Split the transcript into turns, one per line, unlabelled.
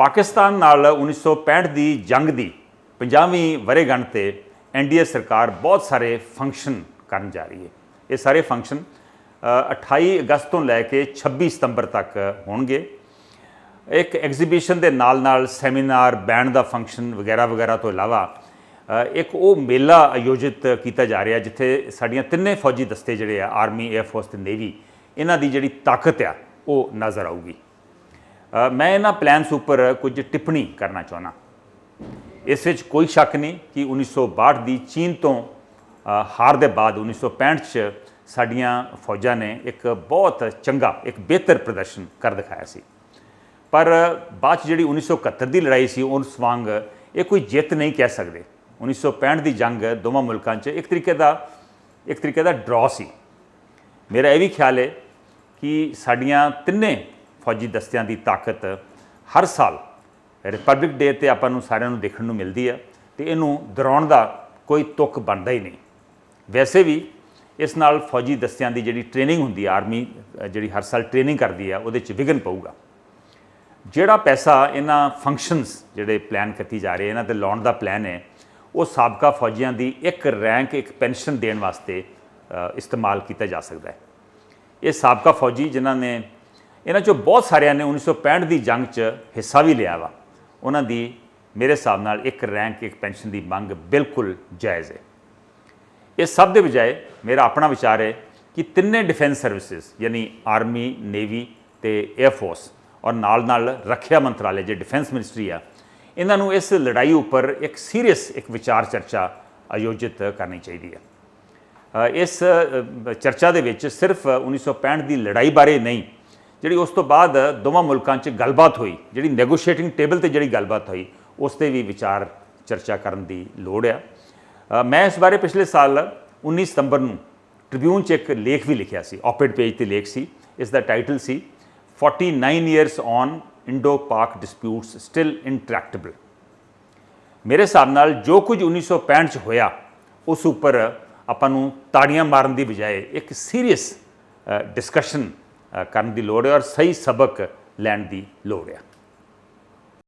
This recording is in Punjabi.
ਪਾਕਿਸਤਾਨ ਨਾਲ 1965 ਦੀ ਜੰਗ ਦੀ 50ਵੀਂ ਵਰ੍ਹੇਗੰਢ ਤੇ ਐਨਡੀਏ ਸਰਕਾਰ ਬਹੁਤ ਸਾਰੇ ਫੰਕਸ਼ਨ ਕਰਨ ਜਾ ਰਹੀ ਹੈ। ਇਹ ਸਾਰੇ ਫੰਕਸ਼ਨ ਅ, 28 ਅਗਸਤ ਤੋਂ ਲੈ ਕੇ 26 ਸਤੰਬਰ ਤੱਕ ਹੋਣਗੇ। ਇੱਕ ਐਗਜ਼ੀਬਿਸ਼ਨ ਦੇ ਨਾਲ ਨਾਲ ਸੈਮੀਨਾਰ ਬੈਂਡ ਦਾ ਫੰਕਸ਼ਨ ਵਗੈਰਾ ਵਗੈਰਾ ਤੋਂ ਇਲਾਵਾ ਇੱਕ ਉਹ ਮੇਲਾ ਆਯੋਜਿਤ ਕੀਤਾ ਜਾ ਰਿਹਾ ਜਿੱਥੇ ਸਾਡੀਆਂ ਤਿੰਨੇ ਫੌਜੀ ਦਸਤੇ ਜਿਹੜੇ ਆ ਆਰਮੀ 에ਅਰ ਫੋਰਸ ਤੇ ਨੇਵੀ ਇਹਨਾਂ ਦੀ ਜਿਹੜੀ ਤਾਕਤ ਆ ਉਹ ਨਜ਼ਰ ਆਊਗੀ। ਮੈਂ ਇਹਨਾਂ ਪਲਾਨਸ ਉੱਪਰ ਕੁਝ ਟਿੱਪਣੀ ਕਰਨਾ ਚਾਹੁੰਦਾ। ਇਸ ਵਿੱਚ ਕੋਈ ਸ਼ੱਕ ਨਹੀਂ ਕਿ 1962 ਦੀ ਚੀਨ ਤੋਂ ਹਾਰ ਦੇ ਬਾਅਦ 1965 ਚ ਸਾਡੀਆਂ ਫੌਜਾਂ ਨੇ ਇੱਕ ਬਹੁਤ ਚੰਗਾ, ਇੱਕ ਬਿਹਤਰ ਪ੍ਰਦਰਸ਼ਨ ਕਰ ਦਿਖਾਇਆ ਸੀ। ਪਰ ਬਾਅਦ 'ਚ ਜਿਹੜੀ 1971 ਦੀ ਲੜਾਈ ਸੀ, ਉਸ ਵਾਂਗ ਇਹ ਕੋਈ ਜਿੱਤ ਨਹੀਂ ਕਹਿ ਸਕਦੇ। 1965 ਦੀ ਜੰਗ ਦੋਵਾਂ ਮੁਲਕਾਂ 'ਚ ਇੱਕ ਤਰੀਕੇ ਦਾ, ਇੱਕ ਤਰੀਕੇ ਦਾ ਡਰਾ ਸੀ। ਮੇਰਾ ਇਹ ਵੀ ਖਿਆਲ ਹੈ ਕਿ ਸਾਡੀਆਂ ਤਿੰਨੇ ਫੌਜੀ ਦਸਤਿਆਂ ਦੀ ਤਾਕਤ ਹਰ ਸਾਲ ਰਿਪਬਲਿਕ ਡੇ ਤੇ ਆਪਾਂ ਨੂੰ ਸਾਰਿਆਂ ਨੂੰ ਦੇਖਣ ਨੂੰ ਮਿਲਦੀ ਹੈ ਤੇ ਇਹਨੂੰ ਦਰਾਉਣ ਦਾ ਕੋਈ ਤੁਕ ਬਣਦਾ ਹੀ ਨਹੀਂ। ਵੈਸੇ ਵੀ ਇਸ ਨਾਲ ਫੌਜੀ ਦਸਤਿਆਂ ਦੀ ਜਿਹੜੀ ਟ੍ਰੇਨਿੰਗ ਹੁੰਦੀ ਹੈ ਆਰਮੀ ਜਿਹੜੀ ਹਰ ਸਾਲ ਟ੍ਰੇਨਿੰਗ ਕਰਦੀ ਹੈ ਉਹਦੇ 'ਚ ਵਿਘਨ ਪਊਗਾ। ਜਿਹੜਾ ਪੈਸਾ ਇਹਨਾਂ ਫੰਕਸ਼ਨਸ ਜਿਹੜੇ ਪਲਾਨ ਕੀਤੀ ਜਾ ਰਹੇ ਇਹਨਾਂ ਤੇ ਲਾਉਣ ਦਾ ਪਲਾਨ ਹੈ, ਉਹ ਸਾਬਕਾ ਫੌਜੀਆਂ ਦੀ ਇੱਕ ਰੈਂਕ ਇੱਕ ਪੈਨਸ਼ਨ ਦੇਣ ਵਾਸਤੇ ਇਸਤੇਮਾਲ ਕੀਤਾ ਜਾ ਸਕਦਾ ਹੈ। ਇਹ ਸਾਬਕਾ ਫੌਜੀ ਜਿਨ੍ਹਾਂ ਨੇ ਇਹਨਾਂ ਚੋਂ ਬਹੁਤ ਸਾਰਿਆਂ ਨੇ 1965 ਦੀ ਜੰਗ 'ਚ ਹਿੱਸਾ ਵੀ ਲਿਆ ਵਾ। ਉਹਨਾਂ ਦੀ ਮੇਰੇ ਹਿਸਾਬ ਨਾਲ ਇੱਕ ਰੈਂਕ, ਇੱਕ ਪੈਨਸ਼ਨ ਦੀ ਮੰਗ ਬਿਲਕੁਲ ਜਾਇਜ਼ ਹੈ। ਇਹ ਸਭ ਦੇ ਬਜਾਏ ਮੇਰਾ ਆਪਣਾ ਵਿਚਾਰ ਹੈ ਕਿ ਤਿੰਨੇ ਡਿਫੈਂਸ ਸਰਵਿਸਿਜ਼, ਯਾਨੀ ਆਰਮੀ, ਨੇਵੀ ਤੇ 에ਅਰ ਫੋਰਸ ਔਰ ਨਾਲ ਨਾਲ ਰੱਖਿਆ ਮੰਤਰਾਲੇ ਜੇ ਡਿਫੈਂਸ ਮਿਨਿਸਟਰੀ ਆ, ਇਹਨਾਂ ਨੂੰ ਇਸ ਲੜਾਈ ਉੱਪਰ ਇੱਕ ਸੀਰੀਅਸ ਇੱਕ ਵਿਚਾਰ ਚਰਚਾ ਆਯੋਜਿਤ ਕਰਨੀ ਚਾਹੀਦੀ ਹੈ ਇਸ ਚਰਚਾ ਦੇ ਵਿੱਚ ਸਿਰਫ 1965 ਦੀ ਲੜਾਈ ਬਾਰੇ ਨਹੀਂ ਜਿਹੜੀ ਉਸ ਤੋਂ ਬਾਅਦ ਦੋਵਾਂ ਮੁਲਕਾਂ 'ਚ ਗੱਲਬਾਤ ਹੋਈ, ਜਿਹੜੀ ਨੈਗੋਸ਼ੀਏਟਿੰਗ ਟੇਬਲ ਤੇ ਜਿਹੜੀ ਗੱਲਬਾਤ ਹੋਈ, ਉਸ ਤੇ ਵੀ ਵਿਚਾਰ ਚਰਚਾ ਕਰਨ ਦੀ ਲੋੜ ਆ। ਮੈਂ ਇਸ ਬਾਰੇ ਪਿਛਲੇ ਸਾਲ 19 ਸਤੰਬਰ ਨੂੰ ਟ੍ਰਿਬਿਊਨ 'ਚ ਇੱਕ ਲੇਖ ਵੀ ਲਿਖਿਆ ਸੀ ਆਪਰੇਟ ਪੇਜ ਤੇ ਲੇਖ ਸੀ, ਇਸ ਦਾ ਟਾਈਟਲ ਸੀ 49 years on Indo Pak disputes still intractable ਮੇਰੇ ਹਿਸਾਬ ਨਾਲ ਜੋ ਕੁਝ 1965 ਚ ਹੋਇਆ, ਉਸ ਉੱਪਰ ਆਪਾਂ ਨੂੰ ਤਾੜੀਆਂ ਮਾਰਨ ਦੀ ਬਜਾਏ ਇੱਕ ਸੀਰੀਅਸ ਡਿਸਕਸ਼ਨ ਕਰਨ ਦੀ ਲੋੜ ਹੈ ਔਰ ਸਹੀ ਸਬਕ ਲੈਣ ਦੀ ਲੋੜ ਹੈ।